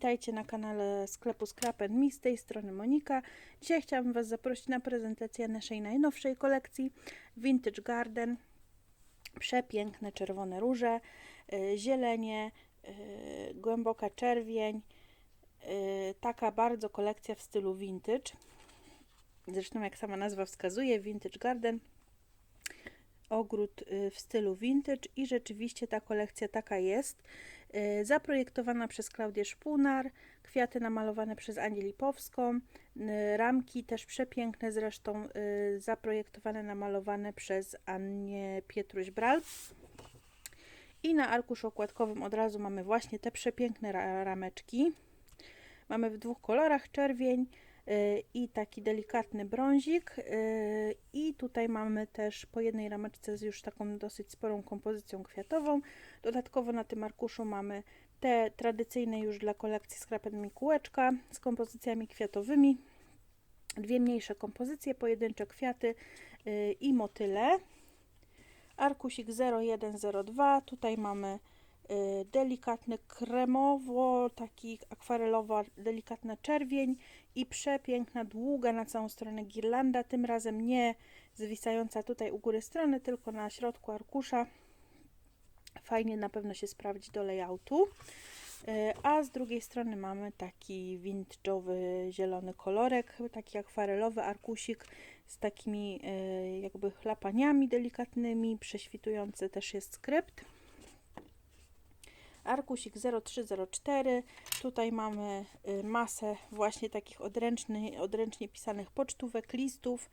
Witajcie na kanale sklepu Scrap Me, z tej strony Monika. Dzisiaj chciałabym Was zaprosić na prezentację naszej najnowszej kolekcji Vintage Garden. Przepiękne czerwone róże, y, zielenie, y, głęboka czerwień. y, Taka bardzo kolekcja w stylu vintage. Zresztą jak sama nazwa wskazuje, Vintage Garden ogród w stylu vintage i rzeczywiście ta kolekcja taka jest. Y, Zaprojektowana przez Klaudię Szpunar, kwiaty namalowane przez Anię Lipowską, y, ramki też przepiękne zresztą y, zaprojektowane, namalowane przez Annię Pietruś-Bral. I na arkuszu okładkowym od razu mamy właśnie te przepiękne ra rameczki. Mamy w dwóch kolorach, czerwień i taki delikatny brązik. I tutaj mamy też po jednej rameczce z już taką dosyć sporą kompozycją kwiatową. Dodatkowo na tym arkuszu mamy te tradycyjne już dla kolekcji Scrap Me kółeczka z kompozycjami kwiatowymi. Dwie mniejsze kompozycje, pojedyncze kwiaty y, i motyle. Arkusik 0102. Tutaj mamy y, delikatny kremowo, taki akwarelowa, delikatna czerwień i przepiękna, długa na całą stronę girlanda, tym razem nie zwisająca tutaj u góry strony, tylko na środku arkusza. Fajnie na pewno się sprawdzi do layoutu. Y, A z drugiej strony mamy taki vintage'owy zielony kolorek, taki akwarelowy arkusik z takimi y, jakby chlapaniami delikatnymi, prześwitujący też jest skrypt. Arkusik 0304. Tutaj mamy y, masę właśnie takich odręczny, odręcznie pisanych pocztówek, listów,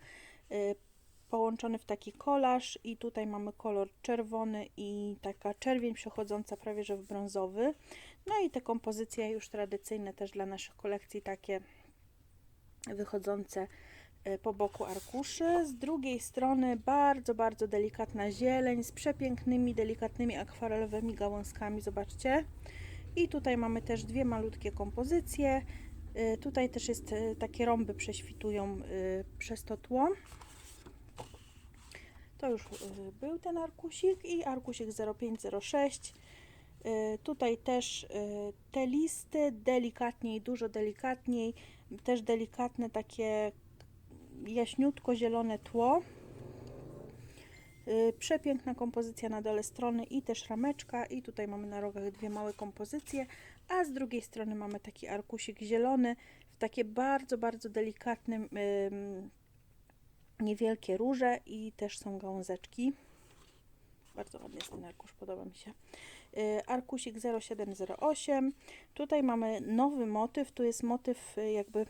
połączony w taki kolaż i tutaj mamy kolor czerwony i taka czerwień przechodząca prawie że w brązowy. No i te kompozycje już tradycyjne też dla naszych kolekcji takie wychodzące y, po boku arkuszy. Z drugiej strony bardzo, bardzo delikatna zieleń z przepięknymi, delikatnymi akwarelowymi gałązkami. Zobaczcie. I tutaj mamy też dwie malutkie kompozycje. Y, Tutaj też jest y, takie rąby prześwitują przez to tło. To już y, był ten arkusik i arkusik 0506. Y, Tutaj też y, te listy delikatniej, dużo delikatniej, też delikatne takie jaśniutko zielone tło. Przepiękna kompozycja na dole strony i też rameczka i tutaj mamy na rogach dwie małe kompozycje, a z drugiej strony mamy taki arkusik zielony w takie bardzo, bardzo delikatnym ym, niewielkie róże i też są gałązeczki. Bardzo ładny jest ten arkusz, podoba mi się. Y, Arkusik 0708. Tutaj mamy nowy motyw. Tu jest motyw y, jakby,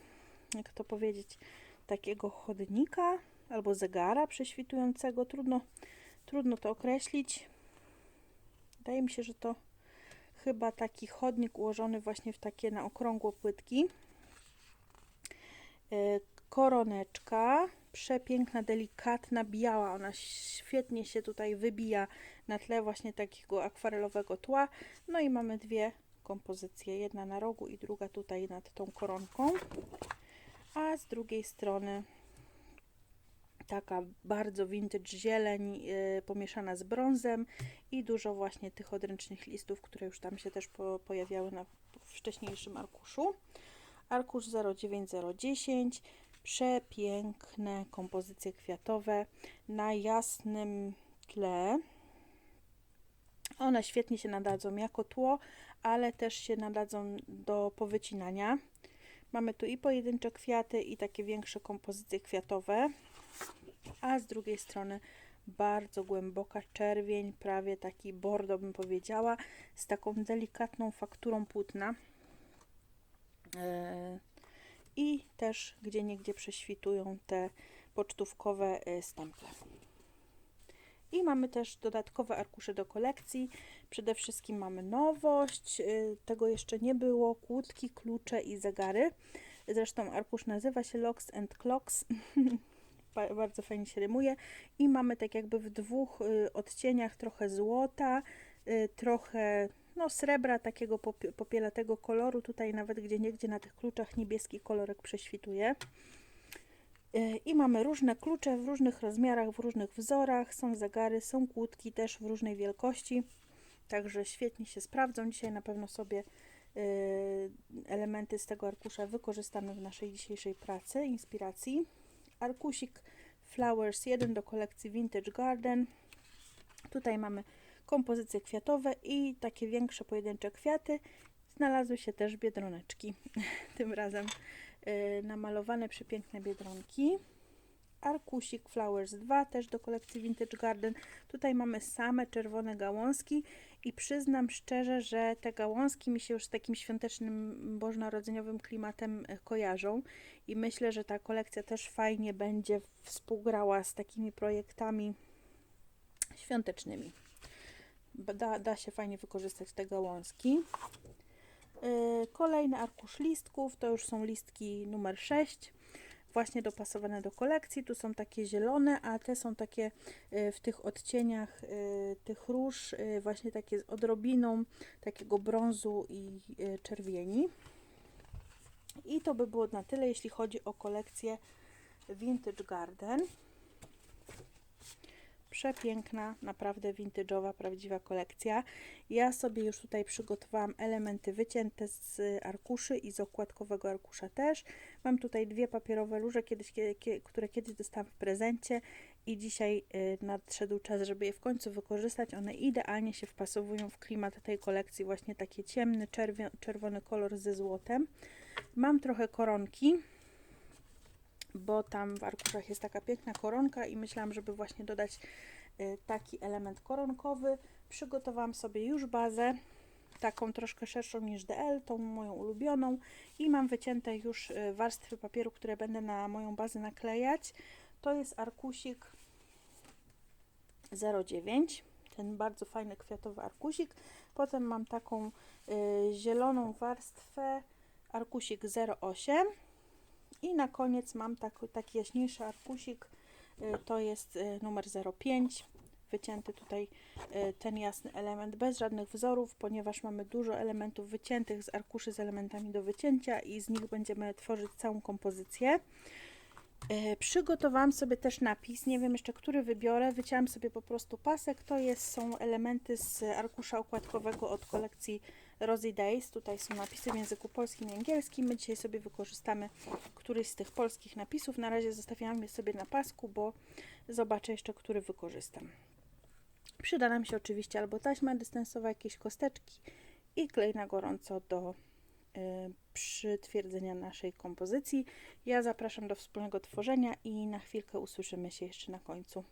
jak to powiedzieć, takiego chodnika albo zegara prześwitującego. Trudno, trudno to określić. Wydaje mi się, że to chyba taki chodnik ułożony właśnie w takie na okrągło płytki. Y, Koroneczka, przepiękna, delikatna, biała. Ona świetnie się tutaj wybija na tle właśnie takiego akwarelowego tła. No i mamy dwie kompozycje, jedna na rogu i druga tutaj nad tą koronką. A z drugiej strony taka bardzo vintage zieleń y, pomieszana z brązem i dużo właśnie tych odręcznych listów, które już tam się też po, pojawiały na wcześniejszym arkuszu. Arkusz 09010, przepiękne kompozycje kwiatowe na jasnym tle. One świetnie się nadadzą jako tło, ale też się nadadzą do powycinania. Mamy tu i pojedyncze kwiaty, i takie większe kompozycje kwiatowe, a z drugiej strony bardzo głęboka czerwień, prawie taki bordo bym powiedziała, z taką delikatną fakturą płótna. Yy, I też gdzie niegdzie prześwitują te pocztówkowe yy, stemple. I mamy też dodatkowe arkusze do kolekcji. Przede wszystkim mamy nowość, yy, tego jeszcze nie było, kłódki, klucze i zegary. Zresztą arkusz nazywa się Locks and Clocks. Ba- Bardzo fajnie się rymuje. I mamy tak jakby w dwóch y, odcieniach trochę złota, y, trochę no, srebra takiego popie- popielatego koloru. Tutaj nawet gdzie niegdzie na tych kluczach niebieski kolorek prześwituje. Y, I mamy różne klucze w różnych rozmiarach, w różnych wzorach. Są zegary, są kłódki też w różnej wielkości. Także świetnie się sprawdzą. Dzisiaj na pewno sobie y, elementy z tego arkusza wykorzystamy w naszej dzisiejszej pracy, inspiracji. Arkusik Flowers 1 do kolekcji Vintage Garden. Tutaj mamy kompozycje kwiatowe i takie większe pojedyncze kwiaty. Znalazły się też biedroneczki, tym razem y, namalowane przepiękne biedronki. Arkusik Flowers 2 też do kolekcji Vintage Garden. Tutaj mamy same czerwone gałązki i przyznam szczerze, że te gałązki mi się już z takim świątecznym bożonarodzeniowym klimatem e, kojarzą i myślę, że ta kolekcja też fajnie będzie współgrała z takimi projektami świątecznymi. Da, da się fajnie wykorzystać te gałązki. Yy, Kolejny arkusz listków, to już są listki numer 6, właśnie dopasowane do kolekcji. Tu są takie zielone, a te są takie yy, w tych odcieniach yy, tych róż, właśnie takie z odrobiną takiego brązu i czerwieni. I to by było na tyle, jeśli chodzi o kolekcję Vintage Garden. Przepiękna, naprawdę vintage'owa, prawdziwa kolekcja. Ja sobie już tutaj przygotowałam elementy wycięte z arkuszy i z okładkowego arkusza też. Mam tutaj dwie papierowe róże, kiedyś, kie- kie- które kiedyś dostałam w prezencie i dzisiaj y, nadszedł czas, żeby je w końcu wykorzystać. One idealnie się wpasowują w klimat tej kolekcji, właśnie taki ciemny, czerwony kolor ze złotem. Mam trochę koronki, bo tam w arkuszach jest taka piękna koronka i myślałam, żeby właśnie dodać y, taki element koronkowy. Przygotowałam sobie już bazę, taką troszkę szerszą niż DL, tą moją ulubioną i mam wycięte już y, warstwy papieru, które będę na moją bazę naklejać. To jest arkusik 09, ten bardzo fajny kwiatowy arkusik. Potem mam taką y, zieloną warstwę, arkusik 08 i na koniec mam tak, taki jaśniejszy arkusik, y, to jest y, numer 05. Wycięty tutaj y, ten jasny element bez żadnych wzorów, ponieważ mamy dużo elementów wyciętych z arkuszy z elementami do wycięcia i z nich będziemy tworzyć całą kompozycję. Przygotowałam sobie też napis, nie wiem jeszcze który wybiorę, wycięłam sobie po prostu pasek, to jest, są elementy z arkusza okładkowego od kolekcji Rosy Days, tutaj są napisy w języku polskim i angielskim, my dzisiaj sobie wykorzystamy któryś z tych polskich napisów, na razie zostawiam je sobie na pasku, bo zobaczę jeszcze, który wykorzystam. Przyda nam się oczywiście albo taśma dystansowa, jakieś kosteczki i klej na gorąco do y, przytwierdzenia naszej kompozycji. Ja zapraszam do wspólnego tworzenia i na chwilkę usłyszymy się jeszcze na końcu.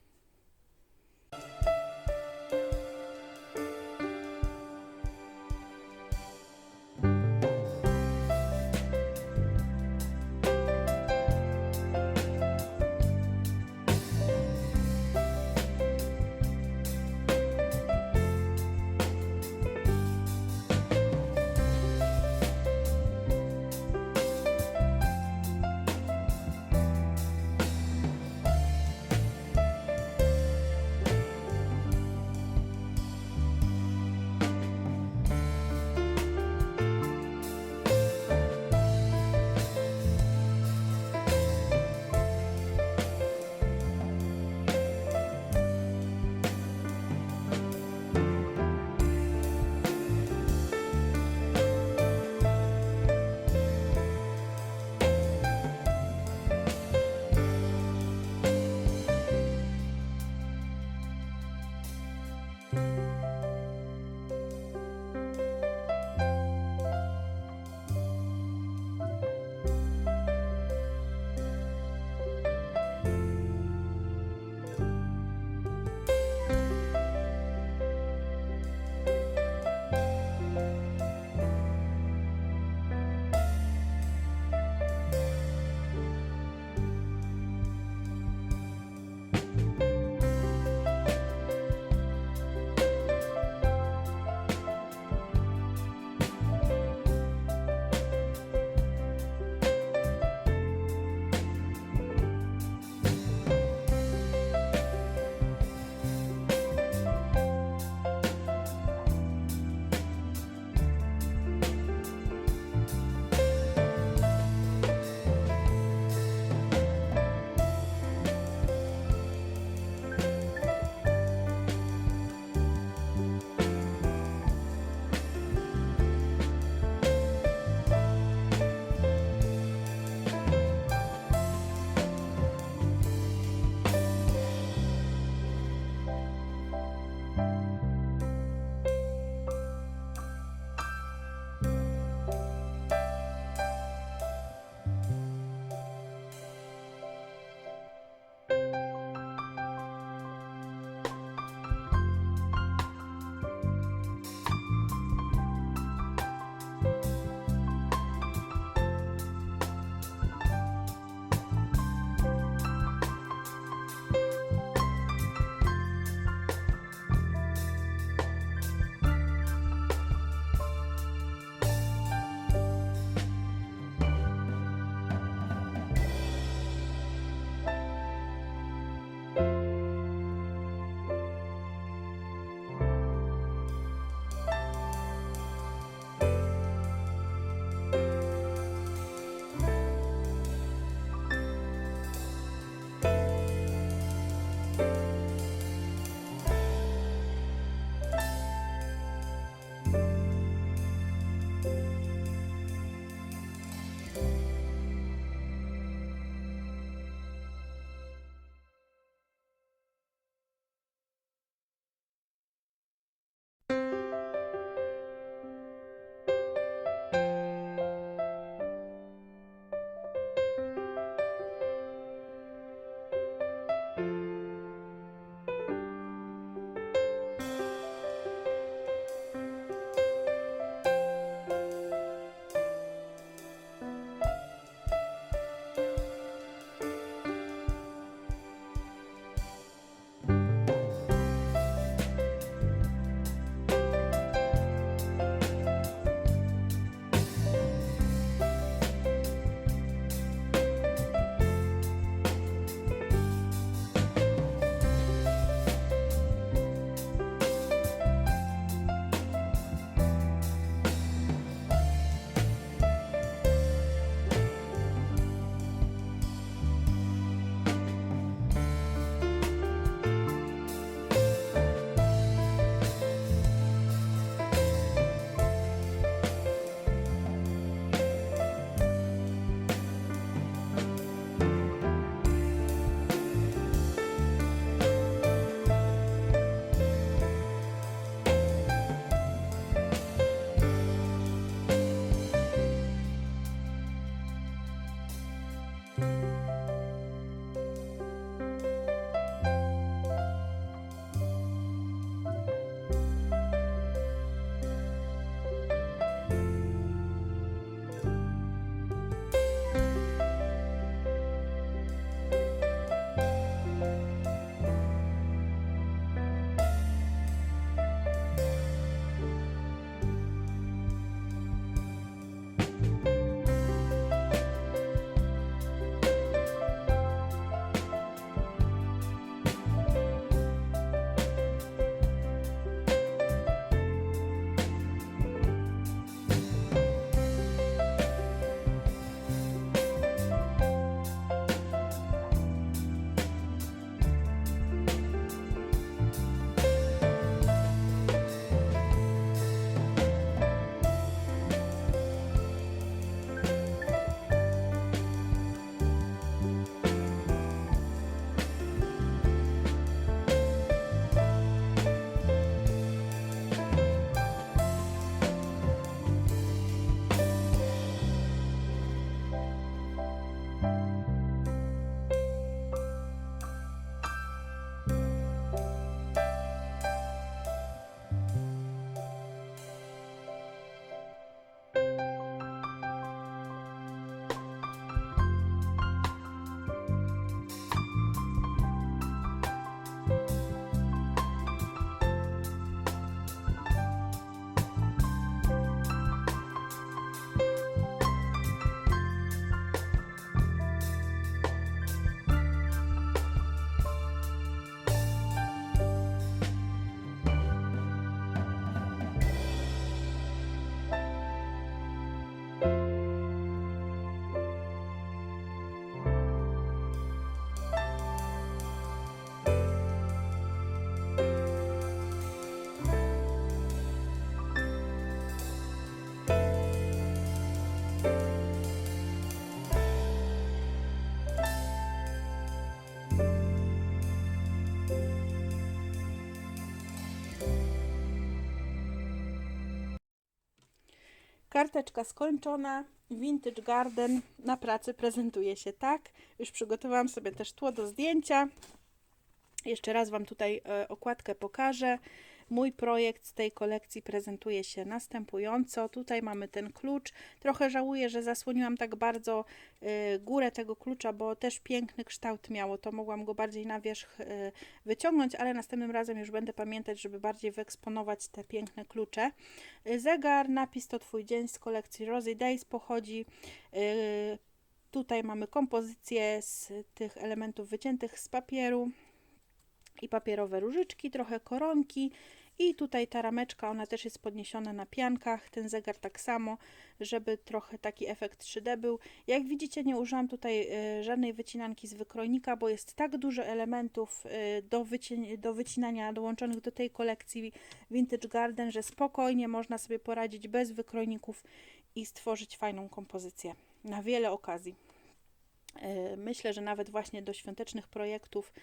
Karteczka skończona. Vintage Garden na pracy prezentuje się tak. Już przygotowałam sobie też tło do zdjęcia. Jeszcze raz Wam tutaj e, okładkę pokażę. Mój projekt z tej kolekcji prezentuje się następująco. Tutaj mamy ten klucz. Trochę żałuję, że zasłoniłam tak bardzo y, górę tego klucza, bo też piękny kształt miało. To mogłam go bardziej na wierzch y, wyciągnąć, ale następnym razem już będę pamiętać, żeby bardziej wyeksponować te piękne klucze. Y, Zegar, napis to Twój dzień z kolekcji Rosy Days pochodzi. Tutaj mamy kompozycję z tych elementów wyciętych z papieru i papierowe różyczki, trochę koronki i tutaj ta rameczka, ona też jest podniesiona na piankach, ten zegar tak samo, żeby trochę taki efekt 3D był. Jak widzicie nie użyłam tutaj y, żadnej wycinanki z wykrojnika, bo jest tak dużo elementów y, do, wyci- do wycinania dołączonych do tej kolekcji Vintage Garden, że spokojnie można sobie poradzić bez wykrojników i stworzyć fajną kompozycję na wiele okazji. Y, Myślę, że nawet właśnie do świątecznych projektów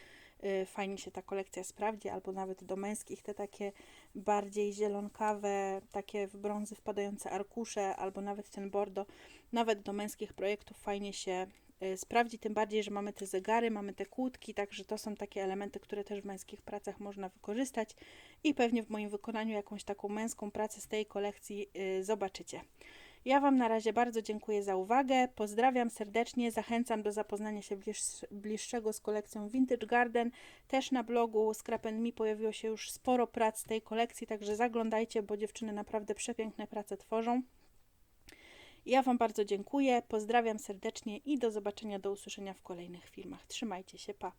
fajnie się ta kolekcja sprawdzi, albo nawet do męskich te takie bardziej zielonkawe, takie w brązy wpadające arkusze, albo nawet ten bordo, nawet do męskich projektów fajnie się y, sprawdzi, tym bardziej, że mamy te zegary, mamy te kłódki, także to są takie elementy, które też w męskich pracach można wykorzystać i pewnie w moim wykonaniu jakąś taką męską pracę z tej kolekcji y, zobaczycie. Ja Wam na razie bardzo dziękuję za uwagę. Pozdrawiam serdecznie. Zachęcam do zapoznania się bliż, bliższego z kolekcją Vintage Garden. Też na blogu Scrap and Me pojawiło się już sporo prac tej kolekcji, także zaglądajcie, bo dziewczyny naprawdę przepiękne prace tworzą. Ja Wam bardzo dziękuję. Pozdrawiam serdecznie i do zobaczenia, do usłyszenia w kolejnych filmach. Trzymajcie się, pa.